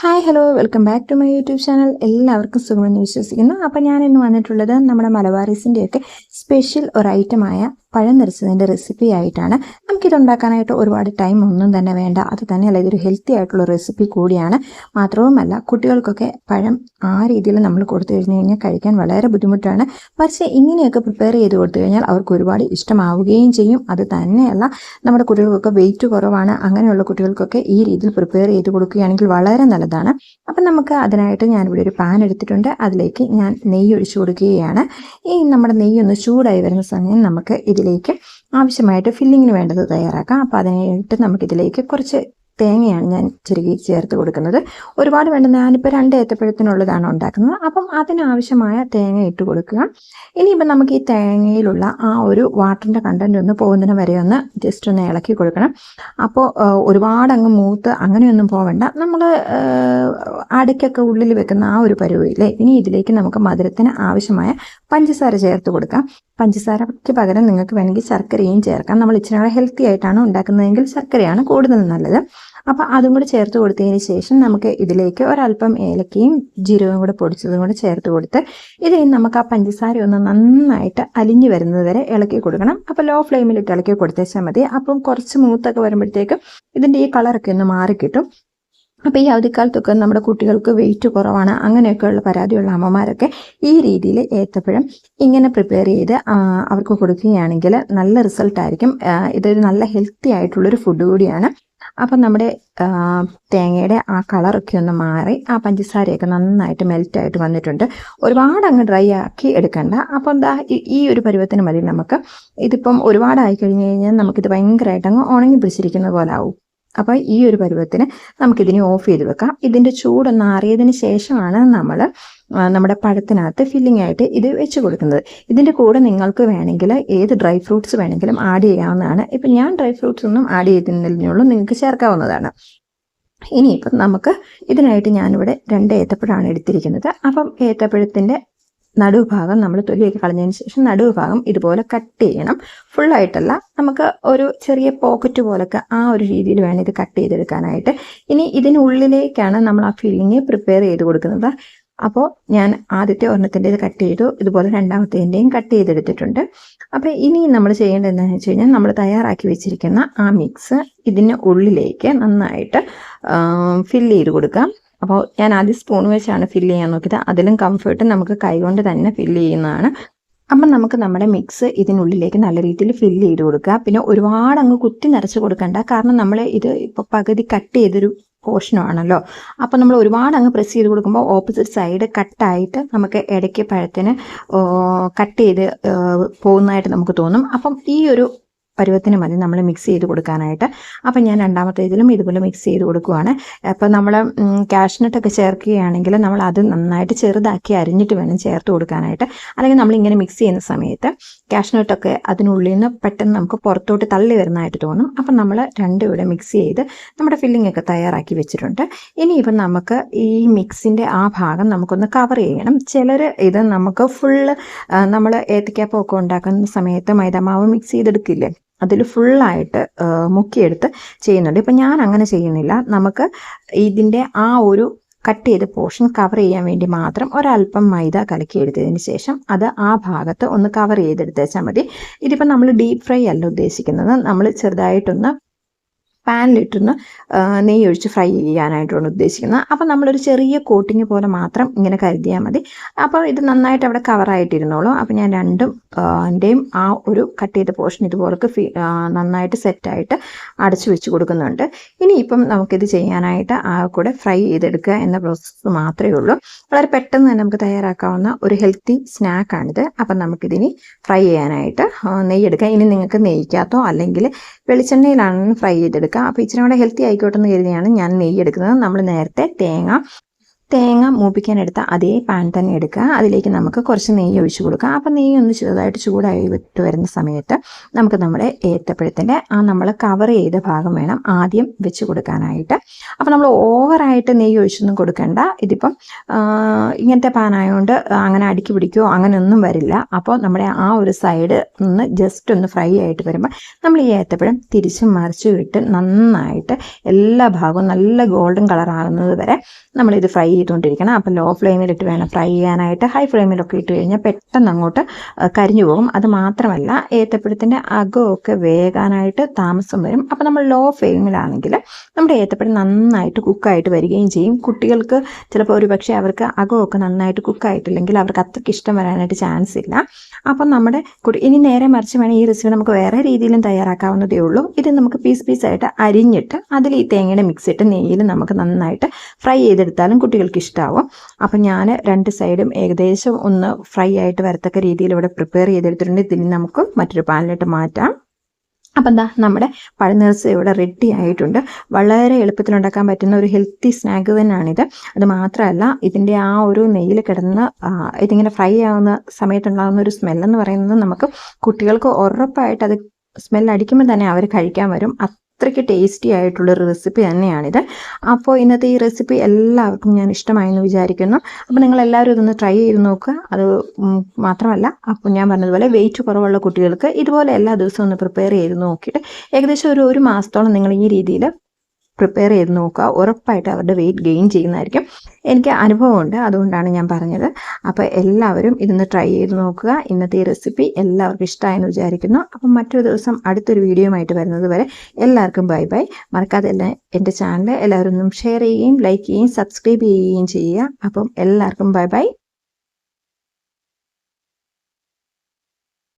Hi hello welcome back to my YouTube channel എല്ലാവർക്കും സുഖമെന്ന് വിശ്വസിക്കുന്നു. അപ്പോൾ ഞാൻ ഇന്ന് വന്നിട്ടുള്ളത് നമ്മുടെ മലബാറീസിന്റെയൊക്കെ സ്പെഷ്യൽ ഒരു ഐറ്റമായ പഴം നിറച്ചതിന്റെ റെസിപ്പി ആയിട്ടാണ് നമുക്കിത് ഉണ്ടാക്കാനായിട്ട് ഒരുപാട് ടൈം ഒന്നും തന്നെ വേണ്ട. അത് തന്നെയല്ല ഇതൊരു ഹെൽത്തി ആയിട്ടുള്ള റെസിപ്പി കൂടിയാണ്. മാത്രവുമല്ല കുട്ടികൾക്കൊക്കെ പഴം ആ രീതിയിൽ നമ്മൾ കൊടുത്തു കഴിഞ്ഞു കഴിഞ്ഞാൽ കഴിക്കാൻ വളരെ ബുദ്ധിമുട്ടാണ്. പക്ഷേ ഇങ്ങനെയൊക്കെ പ്രിപ്പയർ ചെയ്ത് കൊടുത്തു കഴിഞ്ഞാൽ അവർക്ക് ഒരുപാട് ഇഷ്ടമാവുകയും ചെയ്യും. അത് തന്നെയല്ല നമ്മുടെ കുട്ടികൾക്കൊക്കെ വെയിറ്റ് കുറവാണ്. അങ്ങനെയുള്ള കുട്ടികൾക്കൊക്കെ ഈ രീതിയിൽ പ്രിപ്പയർ ചെയ്ത് കൊടുക്കുകയാണെങ്കിൽ വളരെ നല്ലതാണ്. അപ്പം നമുക്ക് അതിനായിട്ട് ഞാനിവിടെ ഒരു പാൻ എടുത്തിട്ടുണ്ട്. അതിലേക്ക് ഞാൻ നെയ്യ് ഒഴിച്ചു കൊടുക്കുകയാണ്. ഈ നമ്മുടെ നെയ്യ് ഒന്ന് ചൂടായി വരുന്ന സമയം നമുക്ക് ഇതിലേക്ക് ആവശ്യമായിട്ട് ഫില്ലിങ്ങിന് വേണ്ടത് തയ്യാറാക്കാം. അപ്പോൾ അതിനായിട്ട് നമുക്കിതിലേക്ക് കുറച്ച് തേങ്ങയാണ് ഞാൻ ചെറുകി ചേർത്ത് കൊടുക്കുന്നത്. ഒരുപാട് വേണ്ട ഞാനിപ്പോൾ രണ്ട് ഏത്തപ്പഴത്തിനുള്ളതാണ് ഉണ്ടാക്കുന്നത്. അപ്പം അതിനാവശ്യമായ തേങ്ങ ഇട്ട് കൊടുക്കുക. ഇനിയിപ്പോൾ നമുക്ക് ഈ തേങ്ങയിലുള്ള ആ ഒരു വാട്ടറിന്റെ കണ്ടന്റ് ഒന്ന് പോകുന്നതിന് വരെ ഒന്ന് ജസ്റ്റ് ഒന്ന് ഇളക്കി കൊടുക്കണം. അപ്പോൾ ഒരുപാട് അങ്ങ് മൂത്ത് അങ്ങനെയൊന്നും പോവേണ്ട. നമ്മൾ അടയ്ക്കൊക്കെ ഉള്ളിൽ വെക്കുന്ന ആ ഒരു പരുവയില്ലേ? ഇനി ഇതിലേക്ക് നമുക്ക് മധുരത്തിന് ആവശ്യമായ പഞ്ചസാര ചേർത്ത് കൊടുക്കാം. പഞ്ചസാരയ്ക്ക് പകരം നിങ്ങൾക്ക് വേണമെങ്കിൽ ശർക്കരയും ചേർക്കാം. നമ്മൾ ഇച്ചിരി ഹെൽത്തി ആയിട്ടാണ് ഉണ്ടാക്കുന്നതെങ്കിൽ ശർക്കരയാണ് കൂടുതൽ നല്ലത്. അപ്പോൾ അതും കൂടി ചേർത്ത് കൊടുത്തതിന് ശേഷം നമുക്ക് ഇതിലേക്ക് ഒരല്പം ഏലക്കയും ജീരകവും കൂടെ പൊടിച്ചതും കൂടെ ചേർത്ത് കൊടുത്ത് ഇത് നമുക്ക് ആ പഞ്ചസാര ഒന്ന് നന്നായിട്ട് അലിഞ്ഞു വരുന്നത് വരെ ഇളക്കി കൊടുക്കണം. അപ്പോൾ ലോ ഫ്ലെയിമിലിട്ട് ഇളക്കി കൊടുത്തേച്ചാൽ മതി. അപ്പം കുറച്ച് മൂത്തൊക്കെ വരുമ്പോഴത്തേക്കും ഇതിന്റെ ഈ കളറൊക്കെ ഒന്ന് മാറി കിട്ടും. അപ്പോൾ ഈ അവധിക്കാലത്തൊക്കെ നമ്മുടെ കുട്ടികൾക്ക് വെയിറ്റ് കുറവാണ്. അങ്ങനെയൊക്കെയുള്ള പരാതിയുള്ള അമ്മമാരൊക്കെ ഈ രീതിയിൽ ഏത്തപ്പഴം ഇങ്ങനെ പ്രിപ്പയർ ചെയ്ത് അവർക്ക് കൊടുക്കുകയാണെങ്കിൽ നല്ല റിസൾട്ടായിരിക്കും ഇതൊരു നല്ല ഹെൽത്തി ആയിട്ടുള്ളൊരു ഫുഡ് കൂടിയാണ്. അപ്പം നമ്മുടെ തേങ്ങയുടെ ആ കളറൊക്കെ ഒന്ന് മാറി ആ പഞ്ചസാരയൊക്കെ നന്നായിട്ട് മെൽറ്റായിട്ട് വന്നിട്ടുണ്ട്. ഒരുപാട് അങ്ങ് ഡ്രൈ ആക്കി എടുക്കണ്ട. അപ്പം എന്താ ഈ ഒരു പരുവത്തിന് മതി നമുക്ക്. ഇതിപ്പം ഒരുപാടായി കഴിഞ്ഞ് കഴിഞ്ഞാൽ നമുക്കിത് ഭയങ്കരമായിട്ട് അങ്ങ് ഉണങ്ങി പിടിച്ചിരിക്കുന്ന പോലെ ആവും. അപ്പോൾ ഈ ഒരു പരുവത്തിന് നമുക്കിതിനെ ഓഫ് ചെയ്ത് വെക്കാം. ഇതിന്റെ ചൂടൊന്ന് ആറിയതിന് ശേഷമാണ് നമ്മൾ നമ്മുടെ പഴത്തിനകത്ത് ഫില്ലിംഗ് ആയിട്ട് ഇത് വെച്ച് കൊടുക്കുന്നത്. ഇതിന്റെ കൂടെ നിങ്ങൾക്ക് വേണമെങ്കിൽ ഏത് ഡ്രൈ ഫ്രൂട്ട്സ് വേണമെങ്കിലും ആഡ് ചെയ്യാവുന്നതാണ്. ഇപ്പം ഞാൻ ഡ്രൈ ഫ്രൂട്ട്സ് ഒന്നും ആഡ് ചെയ്തിരുന്നില്ലുള്ളൂ നിങ്ങൾക്ക് ചേർക്കാവുന്നതാണ്. ഇനിയിപ്പം നമുക്ക് ഇതിനായിട്ട് ഞാനിവിടെ രണ്ട് ഏത്തപ്പഴമാണ് എടുത്തിരിക്കുന്നത്. അപ്പം ഏത്തപ്പഴത്തിന്റെ നടുഭാഗം നമ്മൾ തൊലിയൊക്കെ കളഞ്ഞതിന് ശേഷം നടുഭാഗം ഇതുപോലെ കട്ട് ചെയ്യണം. ഫുള്ളായിട്ടല്ല നമുക്ക് ഒരു ചെറിയ പോക്കറ്റ് പോലൊക്കെ ആ ഒരു രീതിയിൽ വേണം ഇത് കട്ട് ചെയ്തെടുക്കാനായിട്ട്. ഇനി ഇതിനുള്ളിലേക്കാണ് നമ്മൾ ആ ഫില്ലിങ് പ്രിപ്പയർ ചെയ്ത് കൊടുക്കുന്നത്. അപ്പോൾ ഞാൻ ആദ്യത്തെ ഒരെണ്ണത്തിന്റെ ഇത് കട്ട് ചെയ്തു. ഇതുപോലെ രണ്ടാമത്തേന്റെയും കട്ട് ചെയ്തെടുത്തിട്ടുണ്ട്. അപ്പോൾ ഇനി നമ്മൾ ചെയ്യേണ്ടത് എന്താണെന്ന് വെച്ച് കഴിഞ്ഞാൽ നമ്മൾ തയ്യാറാക്കി വെച്ചിരിക്കുന്ന ആ മിക്സ് ഇതിന് ഉള്ളിലേക്ക് നന്നായിട്ട് ഫില്ല് ചെയ്ത് കൊടുക്കാം. അപ്പോൾ ഞാൻ ആദ്യം സ്പൂൺ വെച്ചാണ് ഫില്ല് ചെയ്യാൻ നോക്കിയത്. അതിലും കംഫർട്ട് നമുക്ക് കൈകൊണ്ട് തന്നെ ഫില്ല് ചെയ്യുന്നതാണ്. അപ്പം നമുക്ക് നമ്മുടെ മിക്സ് ഇതിനുള്ളിലേക്ക് നല്ല രീതിയിൽ ഫില്ല് ചെയ്ത് കൊടുക്കുക പിന്നെ ഒരുപാട് അങ്ങ് കുത്തി നിറച്ച് കൊടുക്കണ്ട. കാരണം നമ്മൾ ഇത് ഇപ്പോൾ പകുതി കട്ട് ചെയ്തൊരു പോർഷനാണല്ലോ അപ്പോൾ നമ്മൾ ഒരുപാട് അങ്ങ് പ്രസ് ചെയ്ത് കൊടുക്കുമ്പോൾ ഓപ്പോസിറ്റ് സൈഡ് കട്ടായിട്ട് നമുക്ക് ഇടയ്ക്ക് പഴത്തിന് കട്ട് ചെയ്ത് പോകുന്നതായിട്ട് നമുക്ക് തോന്നും. അപ്പം ഈ ഒരു പരുവത്തിന് മതി നമ്മൾ മിക്സ് ചെയ്ത് കൊടുക്കാനായിട്ട്. അപ്പം ഞാൻ രണ്ടാമത്തെ ഇതിലും ഇതുപോലെ മിക്സ് ചെയ്ത് കൊടുക്കുവാണ്. അപ്പം നമ്മൾ കാഷ്നട്ടൊക്കെ ചേർക്കുകയാണെങ്കിൽ നമ്മൾ അത് നന്നായിട്ട് ചെറുതാക്കി അരിഞ്ഞിട്ട് വേണം ചേർത്ത് കൊടുക്കാനായിട്ട്. അല്ലെങ്കിൽ നമ്മൾ ഇങ്ങനെ മിക്സ് ചെയ്യുന്ന സമയത്ത് കാഷ്നട്ടൊക്കെ അതിനുള്ളിൽ നിന്ന് പെട്ടെന്ന് നമുക്ക് പുറത്തോട്ട് തള്ളി വരുന്നതായിട്ട് തോന്നും. അപ്പം നമ്മൾ രണ്ടും ഇവിടെ മിക്സ് ചെയ്ത് നമ്മുടെ ഫില്ലിംഗ് ഒക്കെ തയ്യാറാക്കി വെച്ചിട്ടുണ്ട്. ഇനിയിപ്പം നമുക്ക് ഈ മിക്സിന്റെ ആ ഭാഗം നമുക്കൊന്ന് കവർ ചെയ്യണം. ചിലർ ഇത് നമുക്ക് ഫുള്ള് നമ്മൾ ഏത്തക്കാപ്പൊക്കെ ഉണ്ടാക്കുന്ന സമയത്ത് മൈദാമാവ് മിക്സ് ചെയ്തെടുക്കില്ലേ? അതിൽ ഫുള്ളായിട്ട് മുക്കിയെടുത്ത് ചെയ്യുന്നുണ്ട്. ഇപ്പം ഞാൻ അങ്ങനെ ചെയ്യുന്നില്ല. നമുക്ക് ഇതിന്റെ ആ ഒരു കട്ട് ചെയ്ത പോർഷൻ കവർ ചെയ്യാൻ വേണ്ടി മാത്രം ഒരല്പം മൈദ കലക്കി എടുത്തതിന് ശേഷം അത് ആ ഭാഗത്ത് ഒന്ന് കവർ ചെയ്തെടുത്തേച്ചാൽ മതി. ഇതിപ്പോൾ നമ്മൾ ഡീപ്പ് ഫ്രൈ അല്ല ഉദ്ദേശിക്കുന്നത്. നമ്മൾ ചെറുതായിട്ടൊന്ന് പാനിലിട്ടൊന്ന് നെയ്യ് ഒഴിച്ച് ഫ്രൈ ചെയ്യാനായിട്ടാണ് ഉദ്ദേശിക്കുന്നത്. അപ്പോൾ നമ്മളൊരു ചെറിയ കോട്ടിങ് പോലെ മാത്രം ഇങ്ങനെ കരുതിയാൽ മതി. അപ്പോൾ ഇത് നന്നായിട്ട് അവിടെ കവറായിട്ടിരുന്നോളൂ. അപ്പോൾ ഞാൻ രണ്ടും എന്റെയും ആ ഒരു കട്ട് ചെയ്ത പോർഷൻ ഇതുപോലൊക്കെ നന്നായിട്ട് സെറ്റായിട്ട് അടച്ചു വെച്ച് കൊടുക്കുന്നുണ്ട്. ഇനിയിപ്പം നമുക്കിത് ചെയ്യാനായിട്ട് ആ കൂടെ ഫ്രൈ ചെയ്തെടുക്കുക എന്ന പ്രോസസ്സ് മാത്രമേ ഉള്ളൂ. വളരെ പെട്ടെന്ന് തന്നെ നമുക്ക് തയ്യാറാക്കാവുന്ന ഒരു ഹെൽത്തി സ്നാക്കാണിത്. അപ്പം നമുക്കിതിനി ഫ്രൈ ചെയ്യാനായിട്ട് നെയ്യെടുക്കാം. ഇനി നിങ്ങൾക്ക് നെയ്ക്കാത്തോ അല്ലെങ്കിൽ വെളിച്ചെണ്ണയിലാണ് ഫ്രൈ ചെയ്തെടുക്കുക അപ്പോൾ ഇച്ചിരി കൂടെ ഹെൽത്തി ആയിക്കോട്ടെ എന്ന് കരുതിയാണ് ഞാൻ നെയ്യ് എടുക്കുന്നത്. നമ്മൾ നേരത്തെ തേങ്ങ തേങ്ങ മൂപ്പിക്കാനെടുത്ത അതേ പാൻ തന്നെ എടുക്കുക. അതിലേക്ക് നമുക്ക് കുറച്ച് നെയ്യ് ഒഴിച്ചു കൊടുക്കുക അപ്പം നെയ്യ് ഒന്ന് ചെറുതായിട്ട് ചൂടായി വിട്ട് വരുന്ന സമയത്ത് നമുക്ക് നമ്മുടെ ഏത്തപ്പഴത്തിന്റെ ആ നമ്മൾ കവർ ചെയ്ത ഭാഗം വേണം ആദ്യം വെച്ച് കൊടുക്കാനായിട്ട്. അപ്പം നമ്മൾ ഓവറായിട്ട് നെയ്യ് ഒഴിച്ചൊന്നും കൊടുക്കേണ്ട. ഇതിപ്പം ഇങ്ങനത്തെ പാനായതുകൊണ്ട് അങ്ങനെ അടുക്കി പിടിക്കുകയോ അങ്ങനെയൊന്നും വരില്ല. അപ്പോൾ നമ്മുടെ ആ ഒരു സൈഡ് ഒന്ന് ജസ്റ്റ് ഒന്ന് ഫ്രൈ ആയിട്ട് വരുമ്പോൾ നമ്മൾ ഈ ഏത്തപ്പഴം തിരിച്ചും മറിച്ചും വിട്ട് നന്നായിട്ട് എല്ലാ ഭാഗവും നല്ല ഗോൾഡൻ കളർ ആകുന്നത് വരെ നമ്മളിത് ഫ്രൈ ചെയ്തുകൊണ്ടിരിക്കണം. അപ്പോൾ ലോ ഫ്ലെയിമിലിട്ട് വേണം ഫ്രൈ ചെയ്യാനായിട്ട്. ഹൈ ഫ്ലെയിമിലൊക്കെ ഇട്ട് കഴിഞ്ഞാൽ പെട്ടെന്ന് അങ്ങോട്ട് കരിഞ്ഞു പോകും. അത് മാത്രമല്ല ഏത്തപ്പഴത്തിന്റെ അകമൊക്കെ വേകാനായിട്ട് താമസം വരും. അപ്പോൾ നമ്മൾ ലോ ഫ്ലെയിമിലാണെങ്കിൽ നമ്മുടെ ഏത്തപ്പഴം നന്നായിട്ട് കുക്കായിട്ട് വരികയും ചെയ്യും. കുട്ടികൾക്ക് ചിലപ്പോൾ ഒരു പക്ഷേ അവർക്ക് അകമൊക്കെ നന്നായിട്ട് കുക്കായിട്ടില്ലെങ്കിൽ അവർക്ക് അത്രയ്ക്ക് ഇഷ്ടം വരാനായിട്ട് ചാൻസ് ഇല്ല. അപ്പം നമ്മുടെ ഇനി നേരെ മറിച്ച് വേണമെങ്കിൽ ഈ റെസിപ്പി നമുക്ക് വേറെ രീതിയിലും തയ്യാറാക്കാവുന്നതേ ഉള്ളൂ. ഇത് നമുക്ക് പീസ് പീസായിട്ട് അരിഞ്ഞിട്ട് അതിൽ ഈ തേങ്ങയുടെ മിക്സ് ഇട്ട് നെയ്യിൽ നമുക്ക് നന്നായിട്ട് ഫ്രൈ ചെയ്തെടുത്താലും കുട്ടികൾക്ക് ഇഷ്ടമാവും അപ്പം ഞാൻ രണ്ട് സൈഡും ഏകദേശം ഒന്ന് ഫ്രൈ ആയിട്ട് വരത്തക്ക രീതിയിൽ ഇവിടെ പ്രിപ്പയർ ചെയ്തെടുത്തിട്ടുണ്ട്. ഇതിന് നമുക്ക് മറ്റൊരു പാനിലിട്ട് മാറ്റാം. അപ്പം എന്താ നമ്മുടെ പഴനിറച്ച് ഇവിടെ റെഡി ആയിട്ടുണ്ട്. വളരെ എളുപ്പത്തിൽ ഉണ്ടാക്കാൻ പറ്റുന്ന ഒരു ഹെൽത്തി സ്നാക്ക് തന്നെയാണിത്. അത് മാത്രമല്ല ഇതിന്റെ ആ ഒരു നെയ്യിൽ കിടന്ന് ഇതിങ്ങനെ ഫ്രൈ ആവുന്ന സമയത്തുണ്ടാകുന്ന ഒരു സ്മെല്ലെന്ന് പറയുന്നത് നമുക്ക് കുട്ടികൾക്ക് ഉറപ്പായിട്ട് അത് സ്മെൽ അടിക്കുമ്പോൾ തന്നെ അവർ കഴിക്കാൻ വരും. അത്രയ്ക്ക് ടേസ്റ്റി ആയിട്ടുള്ളൊരു റെസിപ്പി തന്നെയാണിത്. അപ്പോൾ ഇന്നത്തെ ഈ റെസിപ്പി എല്ലാവർക്കും ഞാൻ ഇഷ്ടമായെന്ന് വിചാരിക്കുന്നു. അപ്പോൾ നിങ്ങൾ എല്ലാവരും ഇതൊന്ന് ട്രൈ ചെയ്ത് നോക്കുക. അത് മാത്രമല്ല അപ്പോൾ ഞാൻ പറഞ്ഞതുപോലെ വെയിറ്റ് കുറവുള്ള കുട്ടികൾക്ക് ഇതുപോലെ എല്ലാ ദിവസവും ഒന്ന് പ്രിപ്പയർ ചെയ്ത് നോക്കിയിട്ട് ഏകദേശം ഒരു ഒരു മാസത്തോളം നിങ്ങൾ ഈ രീതിയിൽ പ്രിപ്പയർ ചെയ്ത് നോക്കുക. ഉറപ്പായിട്ട് അവരുടെ വെയിറ്റ് ഗെയിൻ ചെയ്യുന്നതായിരിക്കും. എനിക്ക് അനുഭവമുണ്ട്. അതുകൊണ്ടാണ് ഞാൻ പറഞ്ഞത്. അപ്പോൾ എല്ലാവരും ഇതൊന്ന് ട്രൈ ചെയ്ത് നോക്കുക. ഇന്നത്തെ ഈ റെസിപ്പി എല്ലാവർക്കും ഇഷ്ടമായെന്ന് വിചാരിക്കുന്നു. അപ്പം മറ്റൊരു ദിവസം അടുത്തൊരു വീഡിയോയുമായിട്ട് വരുന്നത് വരെ എല്ലാവർക്കും ബൈ ബൈ മറക്കാതെ എന്റെ ചാനൽ എല്ലാവരും ഒന്നും ഷെയർ ചെയ്യുകയും ലൈക്ക് ചെയ്യുകയും സബ്സ്ക്രൈബ് ചെയ്യുകയും ചെയ്യുക. അപ്പം എല്ലാവർക്കും ബൈ ബൈ